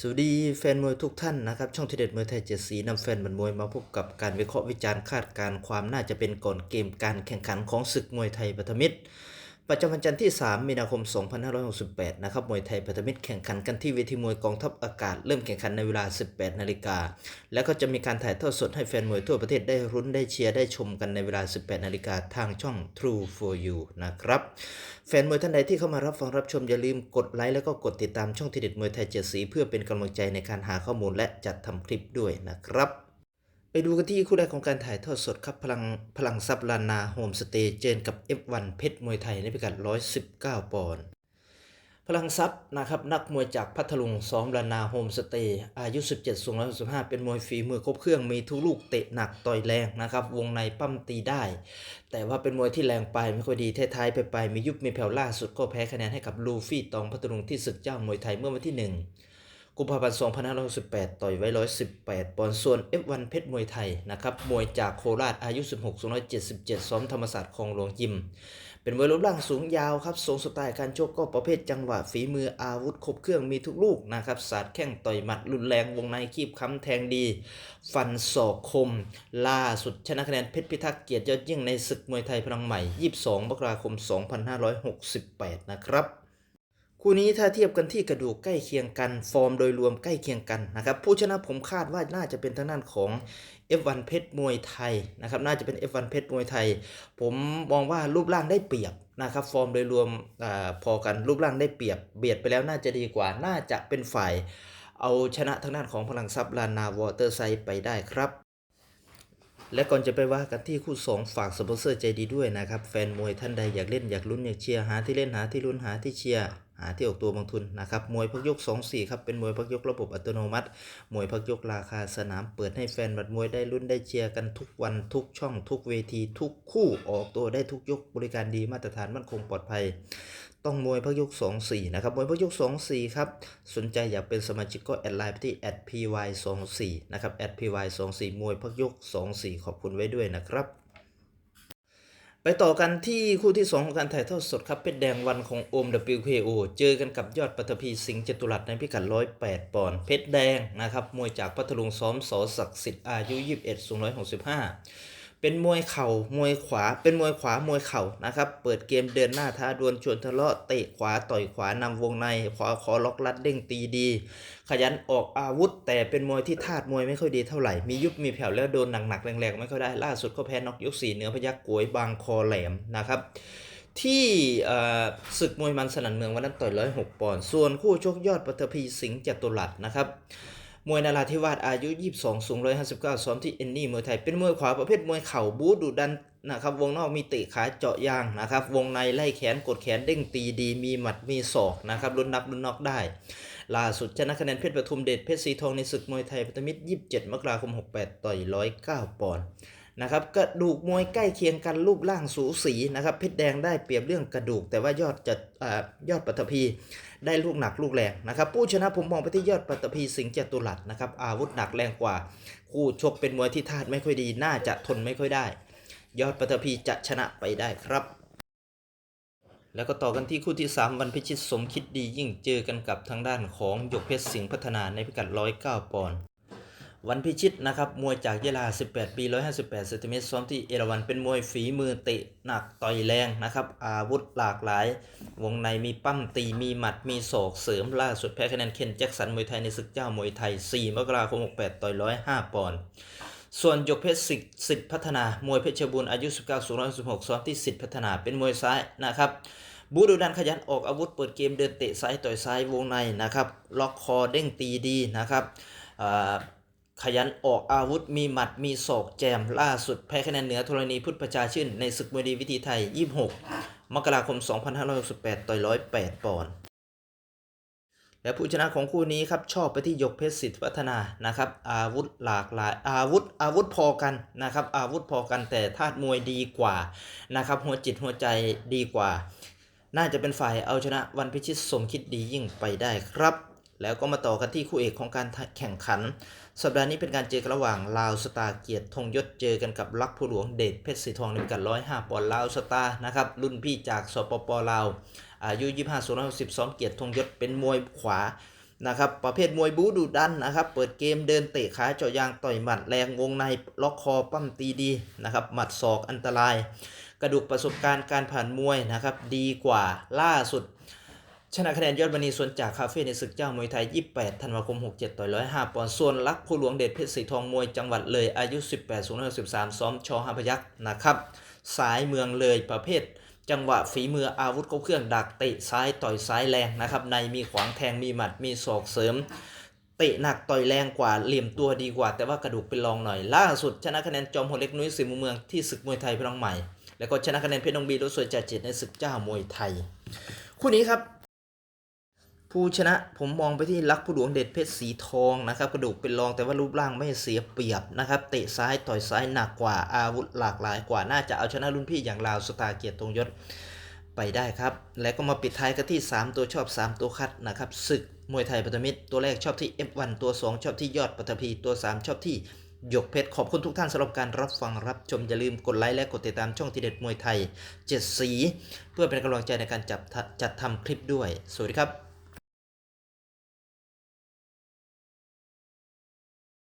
สวัสดีแฟนมวยทุกท่านนะครับ ช่องทีเด็ดมวยไทยเจ็ดสีนำแฟนบันมวยมาพบกับการวิเคราะห์วิจารณ์คาดการณ์ความน่าจะเป็นก่อนเกมการแข่งขันของศึกมวยไทยพันธมิตร ประจำวันจันทร์ที่ 3 มีนาคม 2568 นะครับ มวยไทยพันธมิตรแข่งขันกันที่เวทีมวยกองทัพอากาศ เริ่มแข่งขันในเวลา 18 นาฬิกา แล้วก็จะมีการถ่ายทอดสดให้แฟนมวยทั่วประเทศได้รุ้นได้เชียร์ได้ชมกันในเวลา 18 นาฬิกาทางช่อง True for You นะครับ แฟนมวยท่านใดที่เข้ามารับฟังรับชมอย่าลืมกดไลค์แล้วก็กดติดตามช่องทีเด็ดมวยไทยเจ็ดสี เพื่อเป็นกำลังใจในการหาข้อมูลและจัดทำคลิปด้วยนะครับ ไปดูกันที่คู่แรกของการถ่ายทอดสดครับ พลังพลังซับลานาโฮมสเตย์เจนกับ F1 เพชรมวยไทยในพิกัด 119 ปอนด์พลังซับนะครับนักมวยจากพัทลุงซ้อมลานาโฮมสเตย์อายุ 17สูง165เป็นมวยฝีมือครบเครื่องมีทุกลูกเตะหนักต่อยแรงนะครับ วงในปั้มตีได้ แต่ว่าเป็นมวยที่แรงไปไม่ค่อยดีท้ายๆไปไปมียุบมีแผ่วล่าสุดก็แพ้คะแนนให้กับลูฟี่ตองพัทลุงที่ศึกเจ้ามวยไทยเมื่อวันที่ 1 กุมภาพันธ์2568 ต่อยไว้ 118 ปอนด์ ส่วน F1 เพชรมวยไทยนะครับ มวยจากโคราช อายุ 16 277 ซ้อมธรรมศาสตร์คลองหลวงยิม เป็นมวยรูปร่างสูงยาวครับทรงสไตล์การชกก็ประเภทจังหวะฝีมืออาวุธครบเครื่องมีทุกลูกนะครับศาสตร์แข้งต่อยหมัดรุนแรงวงในคีบค้ำแทงดี ฟันศอกคม ล่าสุดชนะคะแนนเพชรพิทักษ์เกียรติยอดยิ่งในศึกมวยไทยพลังใหม่ 22 มกราคม 2568 นะครับ คู่นี้ถ้าเทียบกันที่กระดูกใกล้เคียงกัน ฟอร์มโดยรวมใกล้เคียงกันนะครับผู้ชนะผมคาดว่าน่าจะเป็นทางด้านของ F1 เพชรมวยไทยนะครับน่าจะเป็น F1 เพชรมวยไทย ผมมองว่ารูปร่างได้เปรียบนะครับฟอร์มโดยรวมอพอกันรูปร่างได้เปรียบ เบียดไปแล้วน่าจะดีกว่าน่าจะเป็นฝ่าย เอาชนะทางด้านของพลังทรัพย์ลานาวอเตอร์ไซด์ไปได้ครับและก่อนจะไปว่ากันที่คู่ 2 ฝากสปอนเซอร์ใจดีด้วยนะครับ แฟนมวยท่านใดอยากเล่นอยากลุ้นอยากเชียร์หาที่เล่นหาที่ลุ้นหาที่เชียร์ ที่ออกตัวบางทุนนะครับ มวยพักยก 2-4ครับ เป็นมวยพักยกระบบอัตโนมัติ มวยพักยกราคาสนามเปิดให้แฟนบัดมวยได้ลุ้นได้เชียร์กันทุกวันทุกช่อง ทุกเวที ทุกคู่ออกตัวได้ทุกยกบริการดีมาตรฐานมั่นคงปลอดภัย ต้องมวยพักยก 2-4 นะครับ มวยพักยก 2-4 ครับ สนใจอยากเป็นสมาชิกก็แอดไลน์ไปที่ @py24 นะครับ @py24 มวยพักยก 24 ขอบคุณไว้ด้วยนะครับ ไปต่อกันที่คู่ที่ 2 ของการถ่ายทอดสดครับเพชรแดงวันของโอม WKO เจอกันกับยอดปัตภีสิงห์จตุรัสในพิกัด 108 ปอนด์เพชรแดงนะครับมวยจากพัทลุงซ้อมสอศักดิ์สิทธิ์อายุ 21 สูง165 เป็นมวยเข่ามวยขวา เป็นมวยขวามวยเข่านะครับ เปิดเกมเดินหน้าท้าดวลชวนทะเลาะเตะขวาต่อยขวานำวงในขวาคอล็อกลัดเด้งตีดี ขยันออกอาวุธ แต่เป็นมวยที่ธาตุมวยไม่ค่อยดีเท่าไหร่ มียุบมีแผ่วแล้วโดนหนักๆแรงๆไม่ค่อยได้ ล่าสุดก็แพ้น็อกยกสี่เหนือพยักกวยบางคอแหลมนะครับที่ศึกมวยมันสนั่นเมืองวันนั้นต่อยร้อยหกปอนด์ ส่วนคู่ชกยอดปัตภีสิงห์จตุรัสนะครับ มวยนาราธิวาสอายุ 22 สูง 159 ซ้อมที่เอนนี่มวยไทย เป็นมวยขวาประเภทมวยเข่าบูดุดันนะครับ วงนอกมีเตะขาเจาะยางนะครับ วงในไล่แขนกดแขนเด้งตีดี มีหมัดมีศอกนะครับลุ้นนับลุ้นนอกได้ ล่าสุดชนะคะแนนเพชรปทุมเดชเพชรสีทองในศึกมวยไทยพัตมิตร 27 มกราคม 68 ต่อย 109 ปอนด์ นะครับกระดูกมวยใกล้เคียงกันรูปร่างสูสีนะครับเพชรแดงได้เปรียบเรื่องกระดูก แต่ว่ายอดจะอายอดปัตภีได้ลูกหนักลูกแรงนะครับผู้ชนะผมมองไปที่ยอดปัตภีสิงห์จตุรัสนะครับอาวุธหนักแรงกว่า คู่ชกเป็นมวยที่ธาตุไม่ค่อยดีน่าจะทนไม่ค่อยได้ ยอดปัตภีจะชนะไปได้ครับ แล้วก็ต่อกันที่คู่ที่ 3 วันพิชิตสมคิดดียิ่งเจอกันกับทางด้านของหยกเพชรสิงห์พัฒนาในพิกัด 109 ปอนด์ วันพิชิตนะครับมวยจากยะลา 18 ปี 158เซนติเมตรซ้อมที่เอราวันเป็นมวยฝีมือเตะหนักต่อยแรงนะครับอาวุธหลากหลาย วงในมีปั้มตีมีหมัดมีศอกเสริมล่าสุดแพ้คะแนนเคนแจ็คสันมวยไทยในศึกเจ้ามวยไทย 4 มกราคม 68 ต่อย 105 ปอนด์ส่วนยกเพชรสิทธิ์สิทธิพัฒนามวยเพชรบูรณ์อายุ 19สูง116ซ้อมที่สิทธิ์พัฒนาเป็นมวยซ้ายนะครับบูดูดันขยันออกอาวุธเปิดเกมเดินเตะซ้ายต่อยซ้ายวงในนะครับล็อกคอเด้งตีดีนะครับ ขยันออกอาวุธมีหมัดมีศอกแจมล่าสุดแพ้คะแนนเหนือธรณีพุทธประชาชื่น ในศึกมวยดีวิธีไทย 26 มกราคม 2568 ต่อย 108 ปอนด์และผู้ชนะของคู่นี้ครับชอบไปที่ยกเพชรสิทธิพัฒนานะครับ อาวุธหลากหลาย อาวุธอาวุธพอกันนะครับ อาวุธพอกันแต่ธาตุมวยดีกว่านะครับหัวจิตหัวใจดีกว่า น่าจะเป็นฝ่ายเอาชนะวันพิชิตสมคิดดียิ่งไปได้ครับ แล้วก็มาต่อกันที่คู่เอกของการแข่งขัน สัปดาห์นี้เป็นการเจอกันระหว่างลาวสตาร์เกียรติธงยศเจอกันกับลักผู้หลวงเดชเพชรสีทองในพิกัด105ปอนด์ลาวสตาร์นะครับรุ่นพี่จากสปปลาวอายุ 25 0 1 2เกียรติธงยศเป็นมวยขวานะครับประเภทมวยบูดูดันนะครับเปิดเกมเดินเตะขาเจาะยางต่อยหมัดแรงวงในล็อกคอปั้มตีดีนะครับหมัดศอกอันตราย กระดูกประสบการณ์การผ่านมวยนะครับดีกว่าล่าสุด ชนะคะแนนยอดมณีส่วนจากคาเฟ่ในศึกเจ้ามวยไทย 28 ธันวาคม 67 ต่อย105 ปอนด์ส่วนลักผู้หลวงเดชเพชรสีทองมวยจังหวัดเลยอายุ 18 สูง13ซ้อมชอห้าพยักษ์นะครับสายเมืองเลยประเภท จังหวะฝีมืออาวุธเขาเครื่องดักเตะซ้ายต่อยซ้ายแรงนะครับในมีขวางแทงมีหมัดมีศอกเสริมเตะหนักต่อยแรงกว่าเหลี่ยมตัวดีกว่า แต่ว่ากระดูกเป็นรองหน่อย ล่าสุดชนะคะแนนจอมโหดเล็กนุ้ยสิมุมเมืองที่ศึกมวยไทยพลังใหม่ แล้วก็ชนะคะแนนเพชรนงบีรถสวยจัดจิตในศึกเจ้ามวยไทย คู่นี้ครับ ผู้ชนะผมมองไปที่ลักผู้หลวงเดชเพชรสีทองนะครับกระดูกเป็นรองแต่ว่ารูปร่างไม่เสียเปรียบนะครับเตะซ้ายต่อยซ้ายหนักกว่าอาวุธหลากหลายกว่าน่าจะเอาชนะรุ่นพี่อย่างลาวสตาเกียรติตรงยศไปได้ครับ และก็มาปิดท้ายกันที่ 3 ตัวชอบ 3 ตัวคัดนะครับศึกมวยไทยปัตมิตรตัวแรกชอบที่ F1 ตัว 2 ชอบที่ยอดปัตภีตัว 3 ชอบที่หยกเพชรขอบคุณทุกท่านสำหรับการรับฟังรับชม อย่าลืมกดไลค์และกดติดตามช่องทีเด็ดมวยไทย 7 สี เพื่อเป็นกำลังใจในการจับจัดทำคลิปด้วย สวัสดีครับ